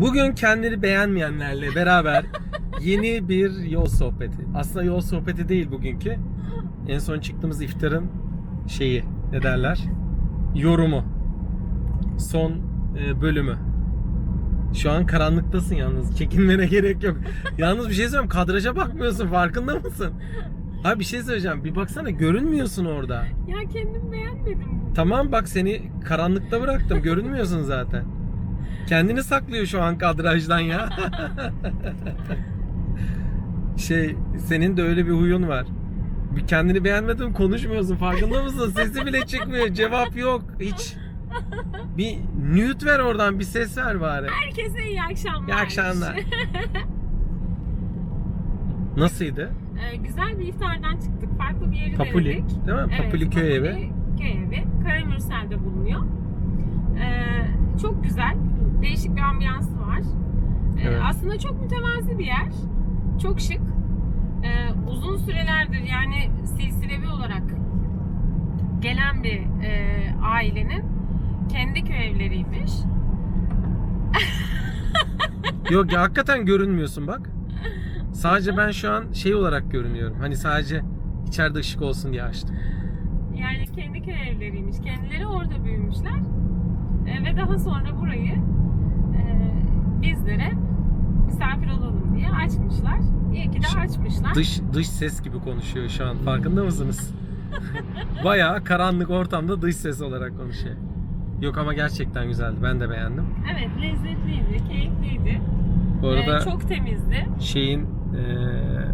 Bugün kendini beğenmeyenlerle beraber yeni bir yol sohbeti. Aslında yol sohbeti değil bugünkü. En son çıktığımız iftarın şeyi ne derler? Yorumu. Son e, bölümü. Şu an karanlıktasın yalnız. Çekinmene gerek yok. yalnız bir şey söyleyeyim. Kadraja bakmıyorsun. Farkında mısın? Ha bir şey söyleyeceğim. Bir baksana görünmüyorsun orada. Ya kendim beğenmedim. Tamam bak seni karanlıkta bıraktım. Görünmüyorsun zaten. Kendini saklıyor şu an kadrajdan ya. şey senin de öyle bir huyun var. Bir kendini beğenmedin konuşmuyorsun farkında mısın? Sesi bile çıkmıyor. Cevap yok hiç. Bir nude ver oradan bir ses ver bari. Herkese iyi akşamlar. İyi akşamlar. Nasıldı? Ee, güzel bir iftardan çıktık. Farklı bir yeri Papuli denedik. değil mi? Papuli köy evi. Köy evi. Karamürsel'de bulunuyor. Ee, çok güzel. Değişik bir ambiyansı var. Ee, Evet. Aslında çok mütevazi bir yer. Çok şık. Ee, uzun sürelerdir yani silsilevi olarak gelen bir e, ailenin kendi köy evleriymiş. Yok ya hakikaten görünmüyorsun bak. Sadece ben şu an şey olarak görünüyorum. Hani sadece içeride ışık olsun diye açtım. Yani kendi köy evleriymiş. Kendileri orada büyümüşler. E, ve daha sonra burayı e, bizlere misafir olalım diye açmışlar. İyi ki de açmışlar. Dış dış ses gibi konuşuyor şu an. Farkında mısınız? Bayağı karanlık ortamda dış ses olarak konuşuyor. Yok ama gerçekten güzeldi. Ben de beğendim. Evet lezzetliydi, keyifliydi. Bu E, arada çok temizdi. şeyin eee,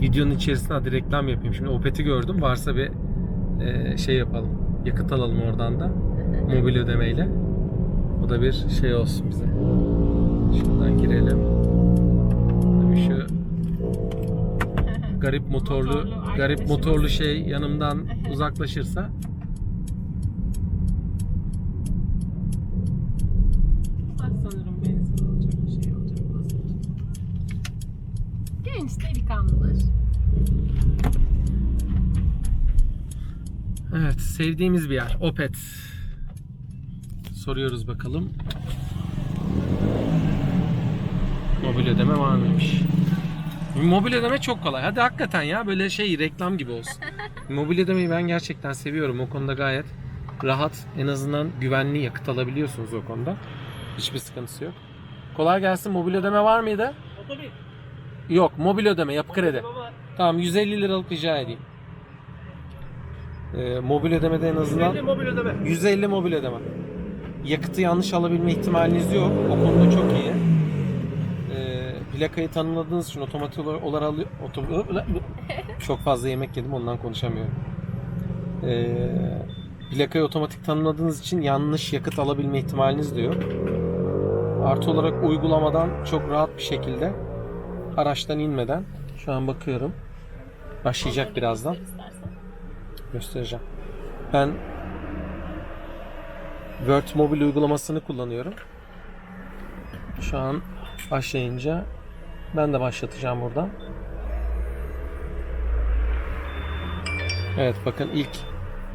videonun içerisinde hadi reklam yapayım. Şimdi Opet'i gördüm. Varsa bir eee, şey yapalım. Yakıt alalım oradan da. Mobil ödemeyle. O da bir şey olsun bize. Şuradan girelim. Tabii şu garip motorlu, Motorlu garip motorlu şey yanımdan uzaklaşırsa şey. Evet, sevdiğimiz bir yer. Opet. Soruyoruz bakalım. Mobil ödeme var mıymış? Mobil ödeme çok kolay. Hadi hakikaten ya böyle şey reklam gibi olsun. Mobil ödemeyi ben gerçekten seviyorum. O konuda gayet rahat. En azından güvenli yakıt alabiliyorsunuz o konuda. Hiçbir sıkıntısı yok. Kolay gelsin. Mobil ödeme var mıydı? Yok. Mobil ödeme. Yapı kredi. Tamam 150 liralık rica edeyim. Ee, mobil ödemede en azından mobil ödeme. 150 mobil ödeme. Yakıtı yanlış alabilme ihtimaliniz yok. O konuda çok iyi. Ee, plakayı tanımladığınız için otomatik olarak alıyor. çok fazla yemek yedim ondan konuşamıyorum. Ee, plakayı otomatik tanımladığınız için yanlış yakıt alabilme ihtimaliniz de yok. Artı olarak uygulamadan çok rahat bir şekilde araçtan inmeden şu an bakıyorum. Başlayacak birazdan göstereceğim. Ben Word mobil uygulamasını kullanıyorum. Şu an başlayınca ben de başlatacağım buradan. Evet bakın ilk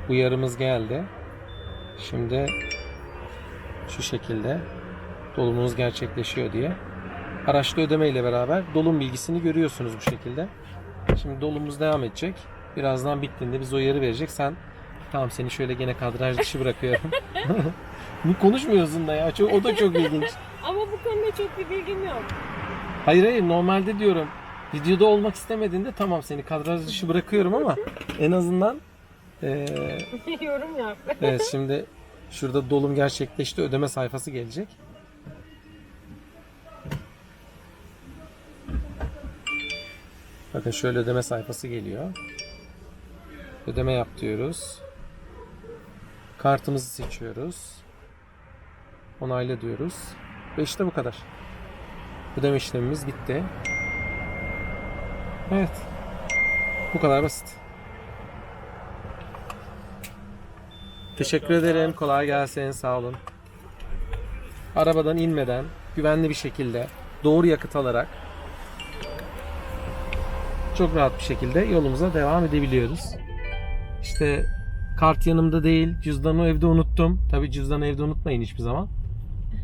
uyarımız geldi. Şimdi şu şekilde dolumumuz gerçekleşiyor diye. Araçlı ödeme ile beraber dolum bilgisini görüyorsunuz bu şekilde. Şimdi dolumuz devam edecek. Birazdan bittiğinde biz uyarı verecek. Sen tamam seni şöyle gene kadraj dışı bırakıyorum. Bu konuşmuyorsun da ya. Çok, o da çok ilginç. Ama bu konuda çok bir bilgim yok. Hayır hayır normalde diyorum videoda olmak istemediğinde tamam seni kadraj dışı bırakıyorum ama en azından eee, Yorum yap. evet şimdi şurada dolum gerçekleşti ödeme sayfası gelecek. Bakın şöyle ödeme sayfası geliyor. Ödeme yap diyoruz. Kartımızı seçiyoruz. Onayla diyoruz. Ve işte bu kadar. Ödeme işlemimiz bitti. Evet. Bu kadar basit. Teşekkür ederim. Kolay gelsin. Sağ olun. Arabadan inmeden güvenli bir şekilde doğru yakıt alarak çok rahat bir şekilde yolumuza devam edebiliyoruz. İşte kart yanımda değil. Cüzdanı evde unuttum. Tabii cüzdanı evde unutmayın hiçbir zaman.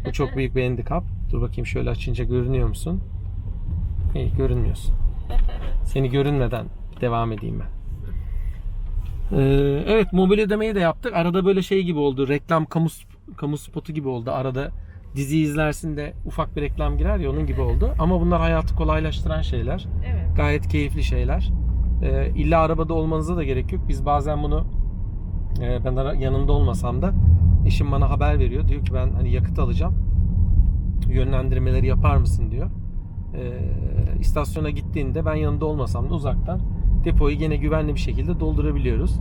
Bu çok büyük bir handikap. Dur bakayım şöyle açınca görünüyor musun? İyi görünmüyorsun. Seni görünmeden devam edeyim ben. Ee, evet mobil ödemeyi de yaptık. Arada böyle şey gibi oldu. Reklam kamu kamu spotu gibi oldu. Arada dizi izlersin de ufak bir reklam girer ya onun gibi oldu. Ama bunlar hayatı kolaylaştıran şeyler. Evet. Gayet keyifli şeyler. Ee, illa arabada olmanıza da gerek yok. Biz bazen bunu e, ben yanında olmasam da eşim bana haber veriyor. Diyor ki ben hani yakıt alacağım. Yönlendirmeleri yapar mısın diyor. Ee, istasyona gittiğinde ben yanında olmasam da uzaktan depoyu gene güvenli bir şekilde doldurabiliyoruz.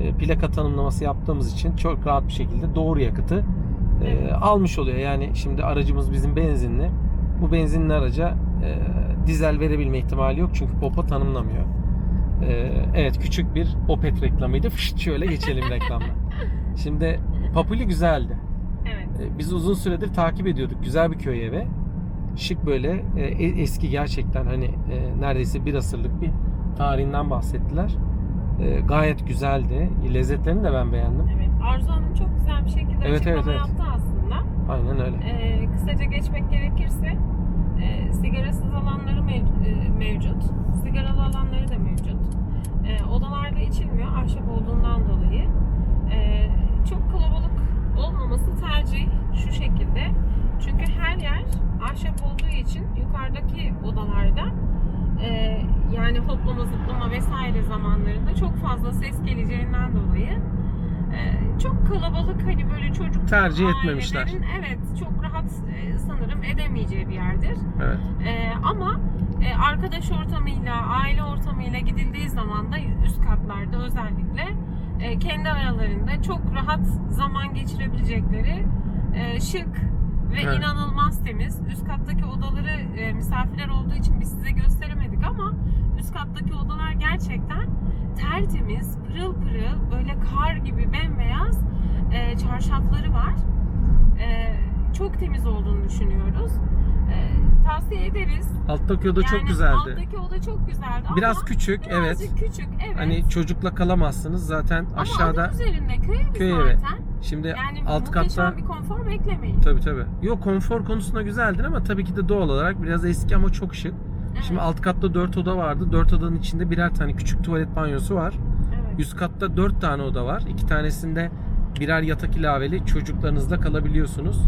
Ee, plaka tanımlaması yaptığımız için çok rahat bir şekilde doğru yakıtı e, almış oluyor. Yani şimdi aracımız bizim benzinli. Bu benzinli araca e, dizel verebilme ihtimali yok çünkü popa tanımlamıyor. E, evet küçük bir Opet reklamıydı. Fışt, şöyle geçelim reklamdan. Şimdi Papuli güzeldi. Evet. E, Biz uzun süredir takip ediyorduk. Güzel bir köy evi. Şık böyle e, e- eski gerçekten hani e, neredeyse bir asırlık bir tarihinden bahsettiler. E, Gayet güzeldi. Lezzetlerini de ben beğendim. Evet. Arzu Hanım çok güzel bir şekilde Evet, açıklama evet, evet. yaptı aslında. Aynen öyle. Ee, kısaca geçmek gerekirse e, sigarasız alanları mev- e, mevcut. Sigaralı alanları da mevcut. E, odalarda içilmiyor ahşap olduğundan dolayı. E, çok kalabalık olmaması tercih şu şekilde. Çünkü her yer ahşap olduğu için yukarıdaki odalarda e, yani hoplama zıplama vesaire zamanlarında çok fazla ses geleceğinden dolayı e, çok kalabalık hani böyle çocuk Tercih etmemişler. evet çok rahat e, sanırım edemeyeceği bir yerdir. Evet. Arkadaş ortamıyla, aile ortamıyla gidildiği zaman da üst katlarda özellikle e, kendi aralarında çok rahat zaman geçirebilecekleri e, şık ve Evet. inanılmaz temiz. Üst kattaki odaları e, misafirler olduğu için biz size gösteremedik ama üst kattaki odalar gerçekten tertemiz, pırıl pırıl, böyle kar gibi bembeyaz e, çarşafları var. E, çok temiz olduğunu düşünüyoruz. E, tavsiye ederiz. Alttaki oda çok Yani güzeldi. Alttaki oda çok güzeldi ama Biraz küçük evet. birazcık küçük. Evet. Hani çocukla kalamazsınız zaten ama aşağıda. adı üzerinde köy evi köy evi. zaten. Şimdi Yani alt muhteşem katta bir konfor beklemeyin. tabii tabii. Yok konfor konusunda güzeldir ama tabii ki de doğal olarak biraz eski ama çok şık. Evet, Şimdi alt katta 4 oda vardı. 4 odanın içinde birer tane küçük tuvalet banyosu var. evet. Üst katta 4 tane oda var. İki tanesinde birer yatak ilaveli çocuklarınızla kalabiliyorsunuz.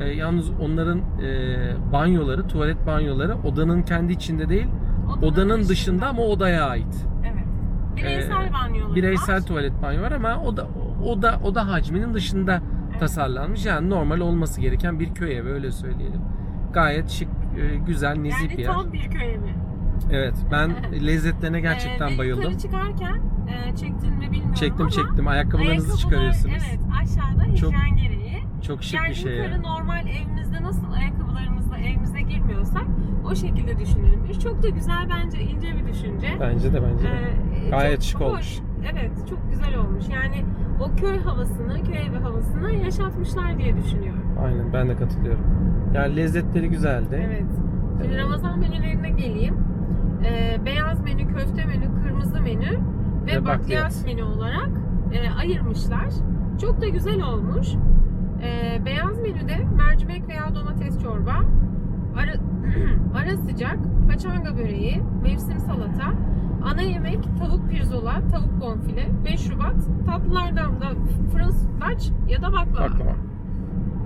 Ee, yalnız onların e, banyoları, tuvalet banyoları odanın kendi içinde değil, odanın dışında ama odaya ait. Evet. Bireysel banyoları Bireysel var. tuvalet banyo var ama o da o da o da hacminin dışında Evet. tasarlanmış. Yani normal olması gereken bir köy evi öyle söyleyelim. Gayet şık, e, güzel, nezih Yani bir yer. tam bir köy evi. Evet, ben lezzetlerine gerçekten Ee, bayıldım. Yukarı çıkarken e, çektin mi bilmiyorum Çektim ama çektim. Ayakkabılarınızı ayakkabılar, çıkarıyorsunuz. Evet aşağıda Çok hijyen gereği. Çok şık yani bir şey. yukarı ya. normal evimizde nasıl ayakkabılarımızla evimize girmiyorsak o şekilde düşünelim. Çok da güzel bence ince bir düşünce. Bence de bence de. Ee, Gayet çok şık hoş. olmuş. Evet çok güzel olmuş. Yani o köy havasını, köy evi havasını yaşatmışlar diye düşünüyorum. Aynen ben de katılıyorum. Yani lezzetleri güzeldi. Evet. Şimdi Ee, Ramazan menülerine geleyim. Ee, beyaz menü, köfte menü, kırmızı menü ve, Ve bakliyat. menü olarak e, ayırmışlar. Çok da güzel olmuş. Ee, beyaz menüde mercimek veya domates çorba, ara, ara sıcak, paçanga böreği, mevsim salata, ana yemek tavuk pirzola, tavuk bonfile, 5 Şubat, tatlılardan da fırın sütlaç ya da baklava. Baklava.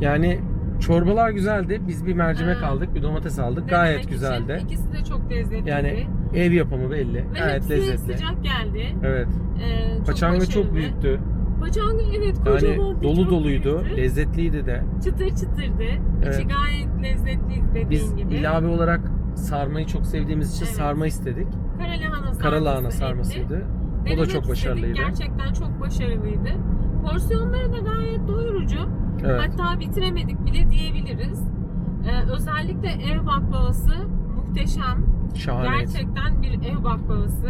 Yani çorbalar güzeldi. Biz bir mercimek Ee, aldık, bir domates aldık. Denemek Gayet için güzeldi. İkisi de çok lezzetliydi. Yani ev yapımı belli. Ve Gayet lezzetli. sıcak geldi. Evet. Ee, çok Paçanga çok büyüktü. Paçanga evet Yani kocaman. dolu çok doluydu. büyüktü. Lezzetliydi de. Çıtır çıtırdı. Evet. İçi gayet lezzetliydi dediğin Biz gibi. ilave olarak sarmayı çok sevdiğimiz için Evet. sarma istedik. Karalahana sarması. Karalahana sarmasıydı. O da çok istedik. başarılıydı. Gerçekten çok başarılıydı. Porsiyonları da gayet doyurucu. Evet. Hatta bitiremedik bile diyebiliriz. Ee, özellikle ev baklavası muhteşem. Şahaneydi. Gerçekten bir ev baklavası.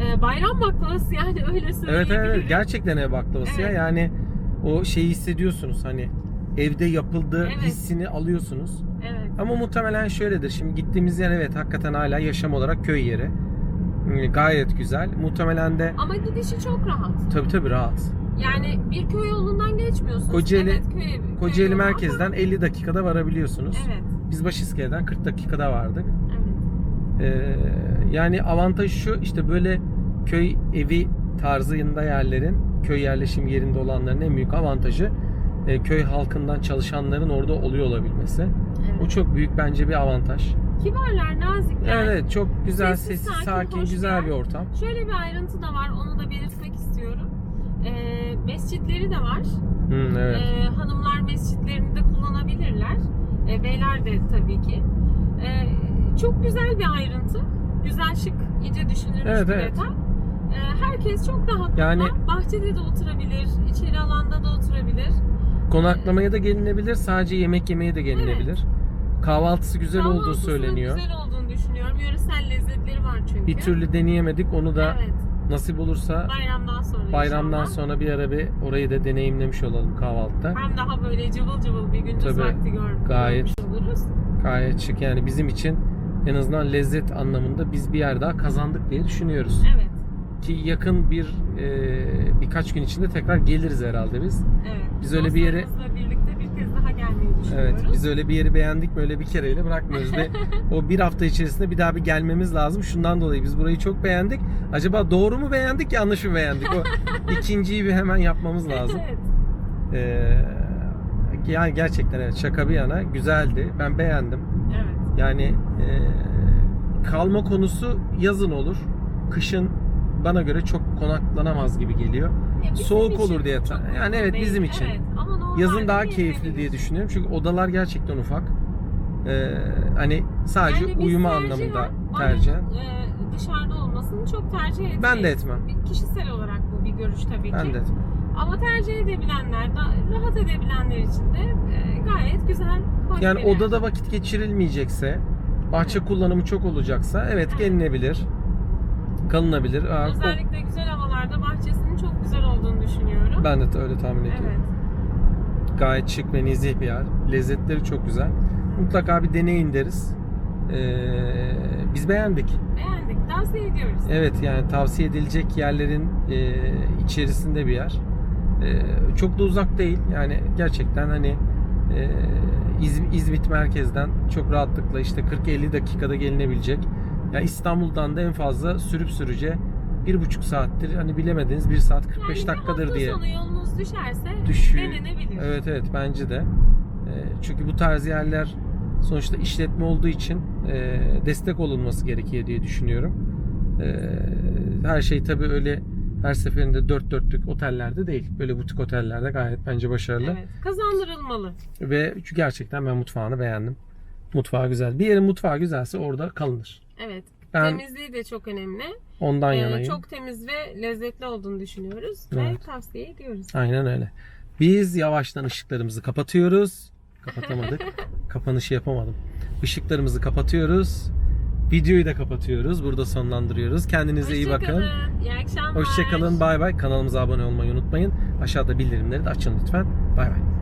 Ee, bayram baklavası yani öyle Evet söyleyebilirim. evet gerçekten ev baklavası ya. Evet. Yani o şeyi hissediyorsunuz hani evde yapıldığı Evet. hissini alıyorsunuz. Evet. Ama muhtemelen şöyledir. Şimdi gittiğimiz yer evet hakikaten hala yaşam olarak köy yeri. Gayet güzel. Muhtemelen de Ama gidişi çok rahat. tabii tabii rahat. Yani bir köy yolundan geçmiyorsunuz. Kocaeli- evet, köy, köy Kocaeli yolu ama- merkezden 50 dakikada varabiliyorsunuz. Evet. Biz Başiskele'den 40 dakikada vardık. Evet. Ee, yani avantajı şu işte böyle köy evi tarzında yerlerin köy yerleşim yerinde olanların en büyük avantajı e, köy halkından çalışanların orada oluyor olabilmesi. evet. O çok büyük bence bir avantaj. Kibarlar, nazikler. Yani evet çok güzel, Sessiz, sessiz, sakin, sakin, güzel bir ortam. Şöyle bir ayrıntı da var, onu da belirtmek istiyorum. Ee, mescitleri de var. Hmm, evet. Ee, hanımlar mescitlerini de kullanabilirler. Ee, beyler de tabii ki. Ee, çok güzel bir ayrıntı. Güzel, şık, ince düşünülmüş Evet, bir evet. detay. Ee, herkes çok rahatlıkla Yani- bahçede de oturabilir, içeri alanda da oturabilir. Konaklamaya da gelinebilir, sadece yemek yemeye de gelinebilir. Kahvaltısı güzel olduğu Kahvaltısının söyleniyor. güzel olduğunu düşünüyorum. Yöresel lezzetleri var çünkü. Bir türlü deneyemedik. Onu da Evet, nasip olursa bayramdan sonra bayramdan inşallah. sonra bir ara bir orayı da deneyimlemiş olalım kahvaltıda. Hem daha böyle cıvıl cıvıl bir gündüz Tabii, vakti gör, gayet. görmüş oluruz. Gayet şık yani bizim için en azından lezzet anlamında biz bir yer daha kazandık diye düşünüyoruz. Evet, Ki yakın bir e, birkaç gün içinde tekrar geliriz herhalde biz. evet. Biz öyle bir yere- birlikte bir kez daha gelmeyi düşünüyoruz. Evet biz öyle bir yeri beğendik mi öyle bir kereyle bırakmıyoruz ve o bir hafta içerisinde bir daha bir gelmemiz lazım. Şundan dolayı biz burayı çok beğendik. Acaba doğru mu beğendik yanlış mı beğendik? O ikinciyi bir hemen yapmamız lazım. Evet. Ee, yani gerçekten evet şaka bir yana güzeldi. Ben beğendim. Yani e, kalma konusu yazın olur. Kışın bana göre çok konaklanamaz gibi geliyor. Ya Soğuk olur diye ta- yani evet, değil. bizim için. Evet. Ama Yazın daha keyifli gelinebilir. diye düşünüyorum. Çünkü odalar gerçekten ufak. Ee, hani sadece Yani biz uyuma tercihen anlamında banyo, tercih. e, dışarıda olmasını çok tercih etmeyiz. Ben de etmem. Bir Kişisel olarak bu bir görüş tabii Ben ki. de etmem. Ama tercih edebilenler, rahat edebilenler için de e, gayet güzel. Yani bir yer. odada vakit geçirilmeyecekse, bahçe kullanımı çok olacaksa evet Evet. gelinebilir. Kalınabilir. Aa, o- Özellikle güzel havalarda bahçesinin çok güzel olduğunu düşünüyorum. ben de öyle tahmin ediyorum. Evet. Gayet şık ve nezih bir yer. Lezzetleri çok güzel. Mutlaka bir deneyin deriz. Ee, biz beğendik. Beğendik. Tavsiye ediyoruz. Evet yani tavsiye edilecek yerlerin e, içerisinde bir yer. E, çok da uzak değil. Yani gerçekten hani e, İz- İzmit merkezden çok rahatlıkla işte 40-50 dakikada gelinebilecek. Ya İstanbul'dan da en fazla sürüp sürüce bir buçuk saattir hani bilemediniz bir saat 45 yani dakikadır diye sonu yolunuz düşerse düşüyor. denenebilir. Evet evet bence de. E, çünkü bu tarz yerler sonuçta işletme olduğu için e, destek olunması gerekiyor diye düşünüyorum. E, her şey tabii öyle her seferinde dört dörtlük otellerde değil. Böyle butik otellerde gayet bence başarılı. Evet. Kazandırılmalı. Ve çünkü gerçekten ben mutfağını beğendim. Mutfağı güzel. Bir yerin mutfağı güzelse orada kalınır. Evet. Ben Temizliği de çok önemli. ondan Ee, yanayım. çok temiz ve lezzetli olduğunu düşünüyoruz ve Evet. tavsiye ediyoruz. Aynen öyle. Biz yavaştan ışıklarımızı kapatıyoruz. Kapatamadık. Kapanışı yapamadım. Işıklarımızı kapatıyoruz. Videoyu da kapatıyoruz. Burada sonlandırıyoruz. Kendinize iyi bakın. Hoşçakalın. İyi akşamlar. Hoşçakalın. Bay bay. Kanalımıza abone olmayı unutmayın. Aşağıda bildirimleri de açın lütfen. Bay bay.